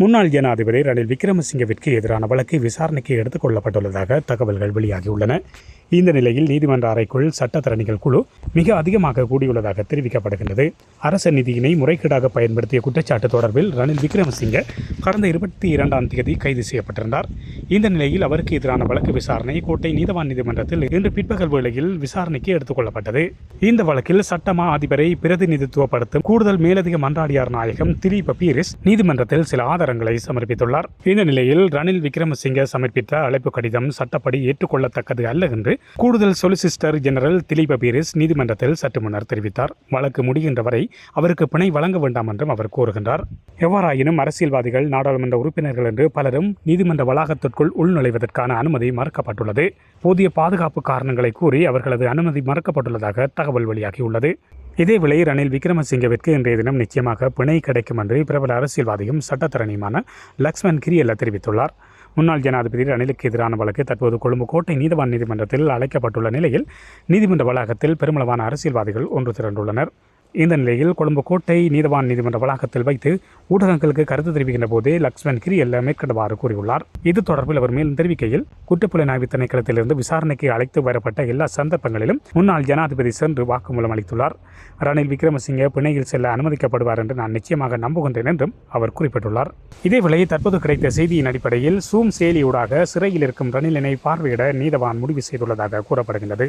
முன்னாள் ஜனாதிபதி ரணில் விக்ரமசிங்கவிற்கு எதிரான வழக்கு விசாரணைக்கு எடுத்துக் கொள்ளப்பட்டுள்ளதாக தகவல்கள் வெளியாகியுள்ளன. இந்த நிலையில் நீதிமன்ற அறைக்குள் சட்டத்தரணிகள் குழு மிக அதிகமாக கூடியுள்ளதாக தெரிவிக்கப்படுகின்றது. அரச நிதியினை முறைகேடாக பயன்படுத்திய குற்றச்சாட்டு தொடர்பில் ரணில் விக்ரமசிங்க கடந்த இருபத்தி இரண்டாம் தேதி கைது செய்யப்பட்டிருந்தார். இந்த நிலையில் அவருக்கு எதிரான வழக்கு விசாரணை கோட்டை நீதவான் நீதிமன்றத்தில் இன்று பிற்பகல் வேளையில் விசாரணைக்கு எடுத்துக் கொள்ளப்பட்டது. இந்த வழக்கில் சட்டமா அதிபரை பிரதிநிதித்துவப்படுத்தும் கூடுதல் மேலதிக மன்றாடியார் நாயகம் திலீப பீரிஸ் நீதிமன்றத்தில் சில ஆதாரங்களை சமர்ப்பித்துள்ளார். இந்த நிலையில் ரணில் விக்ரமசிங்க சமர்ப்பித்த அழைப்பு கடிதம் சட்டப்படி ஏற்றுக்கொள்ளத்தக்கது அல்ல என்று கூடுதல் சொலிசிஸ்டர் ஜெனரல் திலீப பீரிஸ் நீதிமன்றத்தில் சற்று முன்னர் தெரிவித்தார். வழக்கு முடிகின்ற வரை அவருக்கு பிணை வழங்க வேண்டாம் என்றும் அவர் கூறுகின்றார். எவ்வாறாயினும் அரசியல்வாதிகள் நாடாளுமன்ற உறுப்பினர்கள் என்று பலரும் நீதிமன்ற வளாகத்திற்குள் உள்நுழைவதற்கான அனுமதி மறுக்கப்பட்டுள்ளது. போதிய பாதுகாப்பு காரணங்களை கூறி அவர்களது அனுமதி மறுக்கப்பட்டுள்ளதாக தகவல் வெளியாகியுள்ளது. இதேவேளை ரணில் விக்ரமசிங்கவிற்கு இன்றைய தினம் நிச்சயமாக பிணை கிடைக்கும் என்று பிரபல அரசியல்வாதியும் சட்டத்தரணியுமான லக்ஷ்மண் கிரியல்ல தெரிவித்துள்ளார். முன்னாள் ஜனாதிபதி ரணிலுக்கு எதிரான வழக்கு தற்போது கொழும்பு கோட்டை நீதவான் நீதிமன்றத்தில் அழைக்கப்பட்டுள்ள நிலையில் நீதிமன்ற வளாகத்தில் பெருமளவான அரசியல்வாதிகள் ஒன்று திரண்டுள்ளனர். இந்த நிலையில் கொழும்பு கோட்டை நீதவான் நீதிமன்ற வளாகத்தில் வைத்து ஊடகங்களுக்கு கருத்து தெரிவிக்கின்ற போதே லக்ஷ்மண் கிரியல்ல மேற்கண்டவாறு கூறியுள்ளார். இது தொடர்பில் அவர் மேலும் தெரிவிக்கையில் குற்றப்புலனாய்வு திணைக்களத்திலிருந்து விசாரணைக்கு அழைத்து வரப்பட்ட எல்லா சந்தர்ப்பங்களிலும் முன்னாள் ஜனாதிபதி சென்று வாக்குமூலம் அளித்துள்ளார். ரணில் விக்ரமசிங்கே பிணையில் செல்ல அனுமதிக்கப்படுவார் என்று நான் நிச்சயமாக நம்புகின்றேன் என்றும் அவர் குறிப்பிட்டுள்ளார். இதேவேளை தற்போது கிடைத்த செய்தியின் அடிப்படையில் சூம் செயலியூடாக சிறையில் இருக்கும் ரணிலினை பார்வையிட நீதவான் முடிவு செய்துள்ளதாக கூறப்படுகின்றது.